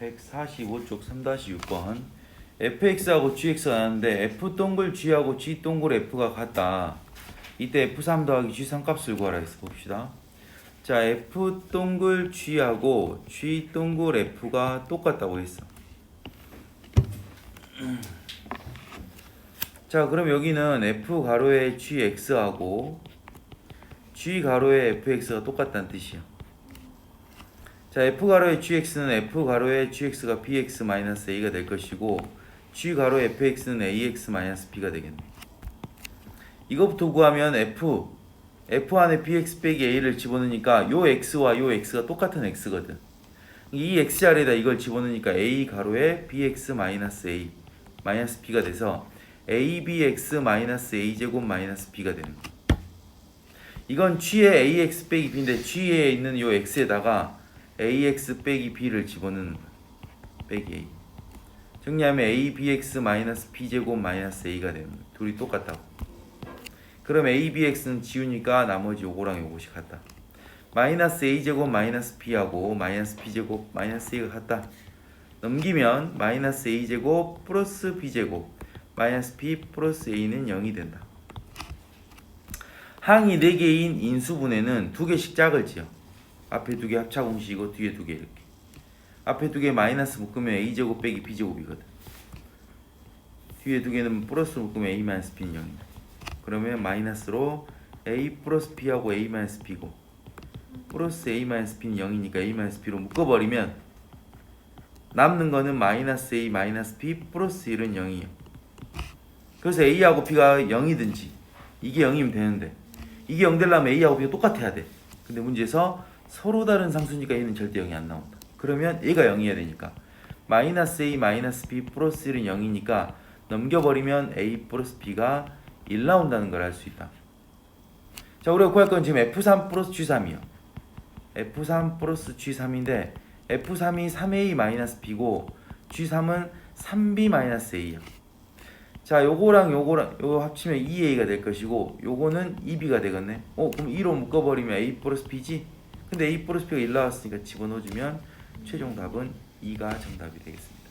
145쪽 3-6번 fx하고 gx가 나왔는데 f 동글 g하고 g 동글 f가 같다. 이때 f3 더하기 g3 값을 구하라 했어 봅시다. 자 f 동글 g하고 g 동글 f가 똑같다고 했어. 자 그럼 여기는 f 가로의 gx하고 g 가로의 fx가 똑같다는 뜻이야. 자 f 가로의 gx는 f 가로의 gx가 bx 마이너스 a가 될 것이고 g 가로의 fx는 ax 마이너스 b가 되겠네. 이것부터 구하면 f f 안에 bx 빼기 a를 집어넣으니까 요 x와 요 x가 똑같은 x거든. 이 x 자리에다 이걸 집어넣으니까 a 가로에 bx 마이너스 a 마이너스 b가 돼서 abx 마이너스 a 제곱 마이너스 b가 되는 거야. 이건 g의 ax 빼기 b인데 g에 있는 요 x에다가 ax 빼기 b를 집어넣는. 빼기 a. 정리하면 a bx 마이너스 b 제곱 마이너스 a가 거야. 둘이 똑같다고. 그럼 a bx는 지우니까 나머지 요거랑 요것이 같다. 마이너스 a 제곱 마이너스 b하고 마이너스 b 제곱 마이너스 a가 같다. 넘기면 마이너스 a 제곱 플러스 b 제곱 마이너스 b 플러스 a는 0이 된다. 항이 4개인 인수분해는 두 개씩 짝을 지어. 앞에 두 개 합차 공식이고 뒤에 두 개 이렇게. 앞에 두 개 마이너스 묶으면 a 제곱 빼기 b 제곱이거든. 뒤에 두 개는 플러스 묶으면 a 마이너스 b는 0이다. 그러면 마이너스로 a 플러스 b하고 a 마이너스 b고 플러스 a 마이너스 b는 0이니까 a 마이너스 b로 묶어버리면 남는 거는 마이너스 a 마이너스 b 플러스 1은 0이에요. 그래서 a하고 b가 0이든지 이게 0이면 되는데 이게 0 되려면 a하고 b가 똑같아야 돼. 근데 문제에서 서로 다른 상수니까 a는 절대 0이 안 나온다. 그러면 a가 0이어야 되니까 마이너스 a 마이너스 b 플러스 1은 0이니까 넘겨버리면 a 플러스 b가 1 나온다는 걸 알 수 있다. 자 우리가 구할 건 지금 f3 플러스 g3이요. f3 플러스 g3인데 f3이 3a 마이너스 b고 g3은 3b 마이너스 a야. 자 요거랑 요거랑 요거 합치면 2a가 될 것이고 요거는 2b가 되겠네. 어 그럼 2로 묶어버리면 a 플러스 b지? 근데 a b가 1 나왔으니까 집어넣어주면 최종 답은 2가 정답이 되겠습니다.